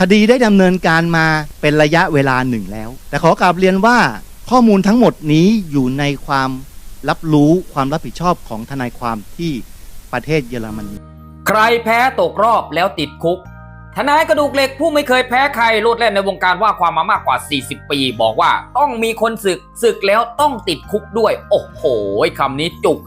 คดีได้ดำเนินการมาเป็นระยะเวลาหนึ่งแล้ว แต่ขอกราบเรียนว่าข้อมูลทั้งหมดนี้อยู่ในความรับรู้ความรับผิดชอบของทนายความที่ประเทศเยอรมนี ใครแพ้ตกรอบแล้วติดคุก ทนายกระดูกเหล็กผู้ไม่เคยแพ้ใครโลดแล่นในวงการว่าความมามากกว่า 40 ปี บอกว่าต้องมีคนศึกศึกแล้วต้องติดคุกด้วย โอ้โหคำนี้จุก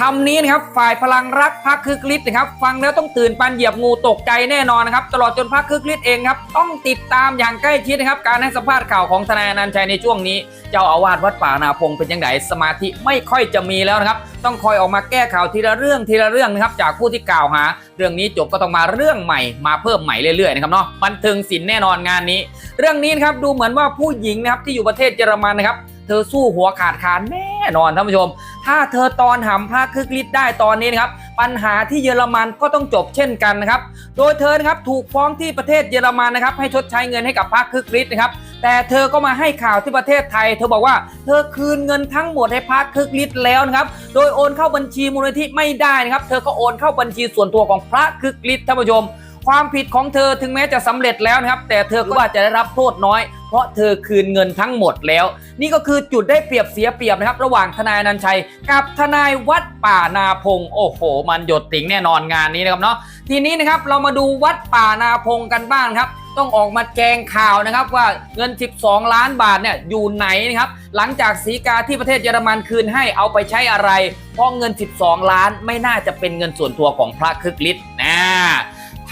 คำนี้นะครับฝ่ายพลังรักพักคึกฤทธิ์นะครับ ฟังแล้วต้องตื่นปันเหยียบงูตกใจแน่นอนนะครับ ตลอดจนพักคึกฤทธิ์เองครับต้องติดตามอย่างใกล้ชิดนะครับ การให้สัมภาษณ์ข่าวของทนายอนันชัยในช่วงนี้ เจ้าอาวาสวัดป่านาพงเป็นยังไงสมาธิไม่ค่อยจะมีแล้วนะครับ ต้องคอยออกมาแก้ข่าวทีละเรื่องทีละเรื่องนะครับ จากผู้ที่กล่าวหา เรื่องนี้จบก็ต้องมาเรื่องใหม่มาเพิ่มใหม่เรื่อยๆนะครับเนาะบันเทิงศิลป์แน่นอนงานนี้ เรื่องนี้นะครับดูเหมือนว่าผู้หญิงนะครับที่อยู่ประเทศเยอรมันนะครับ เธอสู้หัวขาดขาแน่นอนท่านผู้ชม ถ้าเธอตอนหำพระคึกฤทธิ์ได้ตอนนี้นะครับปัญหาที่เยอรมันก็ต้องจบเช่นกันนะครับ โดยเธอนะครับถูกฟ้องที่ประเทศเยอรมันนะครับให้ชดใช้เงินให้กับพระคึกฤทธิ์นะครับแต่เธอก็มาให้ข่าวที่ประเทศไทย เธอบอกว่าเธอคืนเงินทั้งหมดให้พระคึกฤทธิ์แล้วนะครับ โดยโอนเข้าบัญชีมูลนิธิไม่ได้นะครับ เธอก็โอนเข้าบัญชีส่วนตัวของพระคึกฤทธิ์ท่านผู้ชม ความผิดของเธอถึงแม้จะสำเร็จแล้วนะครับ แต่เธอก็ว่าจะได้รับโทษน้อย เพราะเธอคืนเงินทั้งหมดแล้ว นี่ก็คือจุดได้เปรียบเสียเปรียบนะครับ ระหว่างทนายนันชัย กับทนายวัดป่านาพงโอ้โห มันหยดติ่งแน่นอนงานนี้นะครับเนาะทีนี้นะครับเรามาดูวัดป่านาพงกันบ้างครับต้องออกมาแจงข่าวนะครับว่าเงิน 12 ล้านบาทเนี่ยอยู่ไหนนะครับหลังจากสีกาที่ประเทศเยอรมันคืนให้เอาไปใช้อะไร เพราะเงิน 12 ล้านไม่น่าจะเป็นเงินส่วนตัวของพระคึกฤทธิ์นะ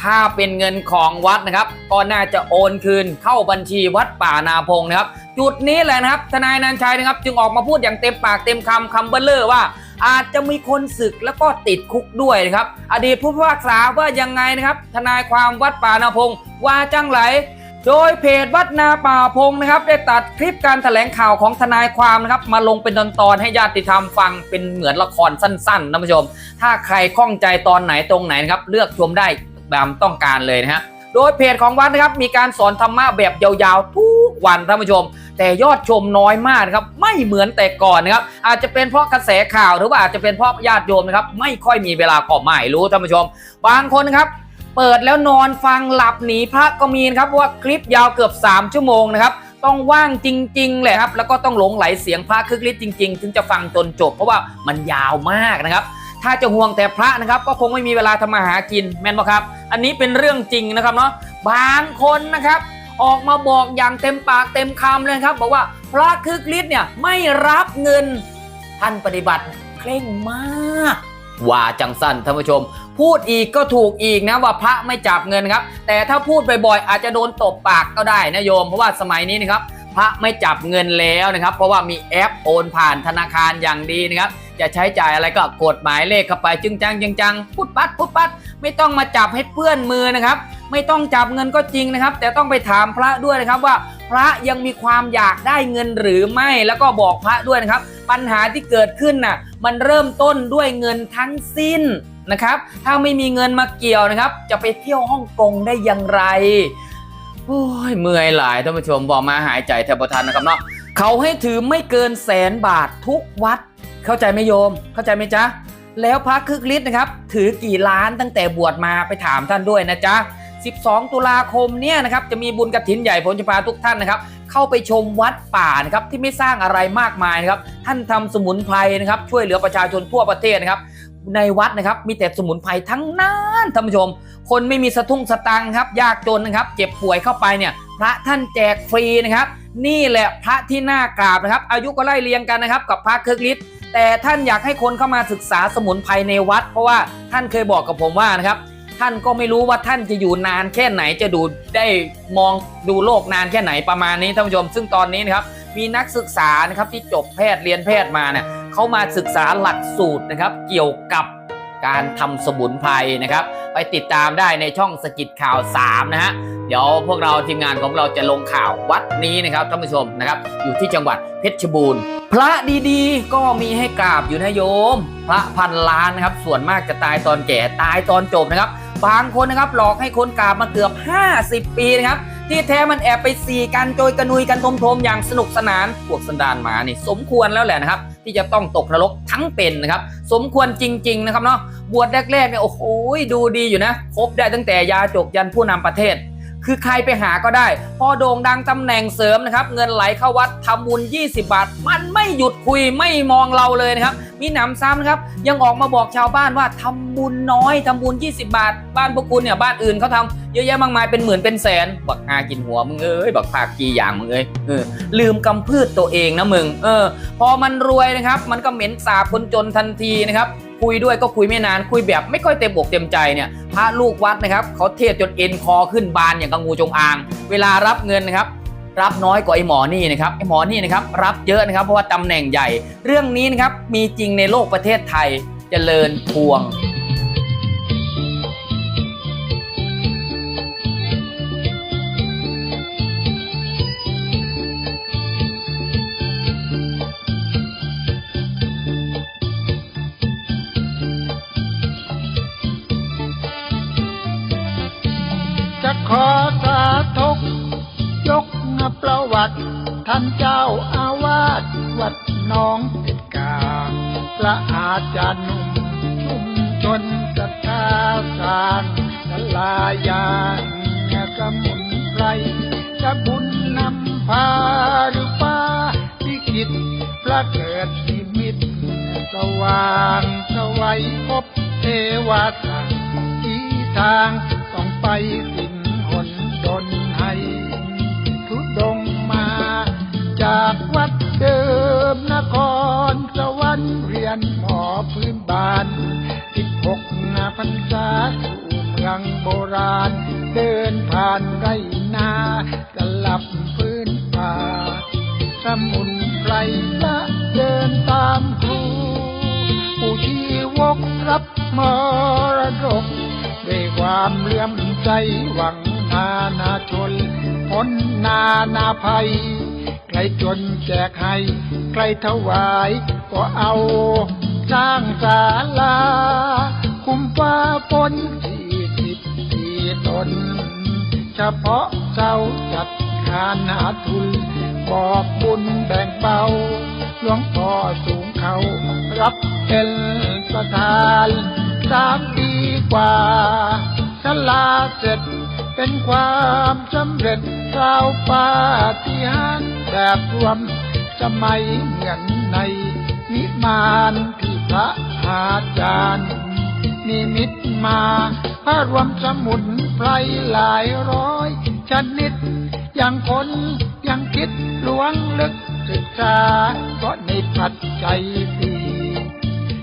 ถ้าเป็นเงินของวัดนะครับ ก็น่าจะโอนคืนเข้าบัญชีวัดป่านาพงนะครับ จุดนี้แหละนะครับ ทนายนันชัยนะครับ จึงออกมาพูดอย่างเต็มปากเต็มคำคำเบลเลอร์ว่า อาจจะมีคนศึกแล้วก็ติดคุกด้วยนะครับ อดีตผู้พิพากษาว่ายังไงนะครับ ทนายความวัดป่านาพงว่าจังไหลโดยเพจวัดนาป่าพงนะครับ ได้ตัดคลิปการแถลงข่าวของทนายความนะครับ มาลงเป็นตอนๆให้ญาติธรรมฟังเป็นเหมือนละครสั้นๆท่านผู้ชม ถ้าใครข้องใจตอนไหนตรงไหนนะครับ เลือกชมได้ ตามต้องการเลยนะฮะโดยเพจของวัดนะครับมีการสอนธรรมะแบบยาวๆทุกวันท่านผู้ชม แต่ยอดชมน้อยมากนะครับไม่เหมือนแต่ก่อนนะครับอาจจะเป็นเพราะกระแสข่าวหรือว่าอาจจะเป็นเพราะญาติโยมนะครับไม่ค่อยมีเวลาก็ไม่รู้ท่านผู้ชม บางคนนะครับเปิดแล้วนอนฟังหลับหนีพระก็มีนะครับว่าคลิปยาวเกือบ 3 ชั่วโมงนะครับต้องว่างจริงๆเลยครับแล้วก็ต้องหลงไหลเสียงพระคึกฤทธิ์จริง ๆ ถึงจะฟังจนจบ เพราะว่ามันยาวมากนะครับ ถ้าจะห่วงแต่พระนะครับ ก็คงไม่มีเวลาทำมาหากินแม่นปะครับ อันนี้เป็นเรื่องจริงนะครับเนาะบางคนนะครับ ออกมาบอกอย่างเต็มปากเต็มคำเลยครับ บอกว่าพระคึกฤทธิ์เนี่ยไม่รับเงินท่านปฏิบัติเคร่งมากว่าจังสั้นท่านผู้ชม พูดอีกก็ถูกอีกนะว่าพระไม่จับเงินครับ แต่ถ้าพูดบ่อยๆอาจจะโดนตบปากก็ได้นะโยม เพราะว่าสมัยนี้นะครับพระไม่จับเงินแล้วนะครับ เพราะว่ามีแอปโอนผ่านธนาคารอย่างดีนะครับ จะใช้จ่ายอะไรก็กดหมายเลขเข้าไปจึงจังจึงจังพุดปัดพุดปัด ไม่ต้องมาจับให้เพื่อนมือนะครับ ไม่ต้องจับเงินก็จริงนะครับ แต่ต้องไปถามพระด้วยนะครับว่า พระยังมีความอยากได้เงินหรือไม่แล้วก็บอกพระด้วยนะครับ ปัญหาที่เกิดขึ้นน่ะมันเริ่มต้นด้วยเงินทั้งสิ้นนะครับ ถ้าไม่มีเงินมาเกี่ยวนะครับ จะไปเที่ยวฮ่องกงได้อย่างไรโอ้ยเมื่อยหลายท่านผู้ชมบอกมาหายใจแทบประทันนะครับเนาะเขาให้ถือไม่เกินแสนบาททุกวัด เข้าใจไหมโยม เข้าใจไหมจ๊ะ แล้วพระคึกฤทธิ์นะครับ ถือกี่ล้านตั้งแต่บวชมาไปถามท่านด้วยนะจ๊ะ 12 ตุลาคมเนี่ยนะครับจะมีบุญกระถินใหญ่ผมจะพาทุกท่านนะครับ เข้าไปชมวัดป่านะครับที่ไม่สร้างอะไรมากมายนะครับ ท่านทำสมุนไพรนะครับ ช่วยเหลือประชาชนทั่วประเทศนะครับในวัดนะครับมีแต่สมุนไพรทั้งนั้นท่านผู้ชม คนไม่มีสตุ้งสตังครับ ยากจนนะครับ เจ็บป่วยเข้าไปเนี่ย พระท่านแจกฟรีนะครับ นี่แหละพระที่น่ากราบนะครับ อายุก็ไล่เรียงกันนะครับ กับพระเครืองฤทธิ์แต่ท่านอยากให้คนเข้ามาศึกษาสมุนไพรในวัด เพราะว่าท่านเคยบอกกับผมว่านะครับ ท่านก็ไม่รู้ว่าท่านจะอยู่นานแค่ไหนจะดูได้มองดูโลกนานแค่ไหนประมาณนี้ท่านผู้ชม ซึ่งตอนนี้นะครับมีนักศึกษานะครับที่จบแพทย์เรียนแพทย์มาเนี่ยเขามาศึกษาหลักสูตรนะครับ เกี่ยวกับการทำสมุนไพรนะครับ ไปติดตามได้ในช่องสกิดข่าว 3 นะฮะ เดี๋ยวพวกเราทีมงานของเราจะลงข่าววัดนี้นะครับท่านผู้ชมนะครับ อยู่ที่จังหวัดเพชรบูรณ์ พระดีๆ ก็มีให้กราบอยู่นะโยม พระพันล้านนะครับ ส่วนมากจะตายตอนแก่ตายตอนจบนะครับ บางคนนะครับหลอกให้คนกราบมาเกือบ 50 ปีนะครับที่แท้มันแอบไปสีกันโจยกระนุยกันทมๆอย่างสนุกสนานพวกสันดานหมานี่สมควรแล้วแหละนะครับ ที่จะต้องตกนรกทั้งเป็นนะครับ สมควรจริง ๆ นะครับเนาะ บวชแรกๆเนี่ยโอ้โหดูดีอยู่นะครบได้ตั้งแต่ยาจกยันผู้นำประเทศ คือใครไปหาก็ได้ พอโด่งดังตำแหน่งเสริมนะครับ เงินไหลเข้าวัดทำบุญ20 บาท มันไม่หยุดคุยไม่มองเราเลยนะครับ มีหนำซ้ำนะครับ ยังออกมาบอกชาวบ้านว่าทำบุญน้อยทำบุญ 20 บาท บ้านพวกคุณเนี่ยบ้านอื่นเขาทำเยอะแยะมากมายเป็นหมื่นเป็นแสนบักหากินหัวมึงเอ้ยบักภาคกีอย่างมึงเอ้ยเออลืมกำพืชตัวเองนะมึงเออ พอมันรวยนะครับ มันก็เหม็นสาบคนจนทันทีนะครับ คุยด้วยก็คุยไม่นานคุยแบบไม่ค่อยเต็มอกเต็มใจเนี่ยพระลูกวัดนะครับเขาเทศจนเอ็นคอขึ้นบานอย่างกังงูจงอาง เวลารับเงินนะครับรับน้อยกว่าไอหมอนี่นะครับไอหมอนี่นะครับรับเยอะนะครับเพราะว่าตำแหน่งใหญ่ เรื่องนี้นะครับมีจริงในโลกประเทศไทยเจริญพวง อสาธกยกประวัติ ท่านเจ้าอาวาสวัดน้องติดกาพระอาจารย์หนุ่มชุมชนศรัทธาสางศาลายางสมุนไพรจะบุญนำพาหรือป้าที่คิดพระเกิดนิมิตสว่างสวัยพบเทวาสังอีทางต้องไปสิ จากวัดเดิมนครสวรรค์เรียนหมอพื้นบ้านสิบหกพรรษาสู่เมืองโบราณ เดินผ่านไรนาสลับพื้นป่า สมุนไพรละเดินตามครูผู้ชีวกรับมรดกด้วยความเลื่อมใจหวังนานาชนพ้นนานาภัย รจนแจกให้ใครถวายก็เอาสร้างศาลา คุ้มฟ้าฝนที่สิบที่ตน เฉพาะเจ้าจัดงานหาทุนบอกบุญแบ่งเบาหลวงพ่อสูงเขารับเป็นประธานสามปีกว่าสลาเสร็จ เป็นความสำเร็จคราวปาฏิหาริย์แบบรวมสมัยเหมือนในนิมานที่พระอาจารย์นิมิตมาพระรวมสมุนไพรหลายร้อยชนิด อย่างคนยังคิดลวงลึกศึกษาก็ในปัจจัยสี่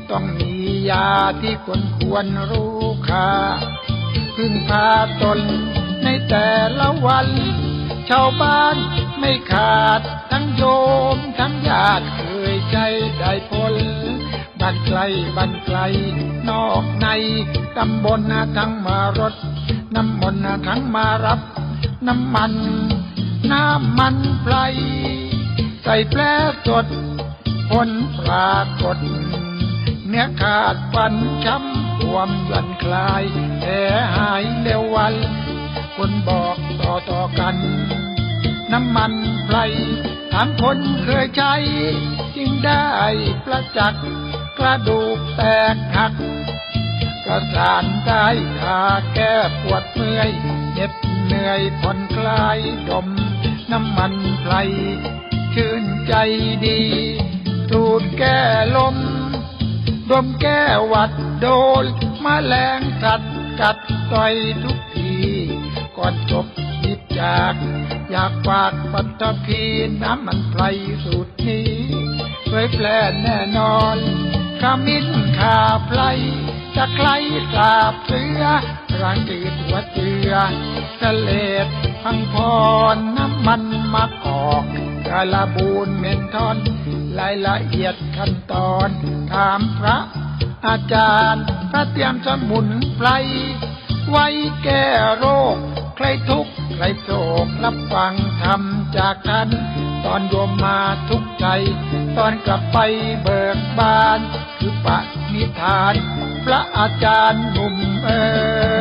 ต้องมียาที่คนควรรู้ค่าพึ่งพาตน ในแต่ละวัน ชาวบ้านไม่ขาดทั้งโยมทั้งญาติเคยใจได้ผลบ้านไกลบ้านไกล นอกในตำบลนะทั้งมารถ น้ำมนต์นะทั้งมารับ น้ำมัน น้ำมันไพรใส่แปรสดผลปรากฏเนื้อขาดฟันช้ำรวมหลันคลายแผลหายเร็ววัน คนบอกต่อต่อกัน น้ำมันไพรถามคนเคยใช้ จึงได้ประจักษ์กระดูกแตกหัก กระสานได้ทาแก้ปวดเมื่อยเหน็ดเหนื่อยผ่อนคลายดม น้ำมันไพรชื่นใจดีสูดแก้ลมดมแก้หวัดโดนมแมลงกัดกัดต่อยทุกที ก่อนจบจิตจาก อยากฝากปัตตภีน้ำมันไพรสูตรนี้เผยแพร่แน่นอนขมิ้นขาไพรจะใครสาบเสือร่างจืดหัวเจือสะเลดพังพรน้ำมันมักออกกาลาบูนเมนทอนรายละเอียดขั้นตอน ถามพระอาจารย์ พระเตรียมสมุนไพรไว้แก้โรค รทุกข์ใครโศกรับฟังธรรมจากท่านตอนโยมมาทุกข์ใจ ตอนกลับไปเบิกบาน คือปะนิทาน พระอาจารย์หนุ่มเอ๋ย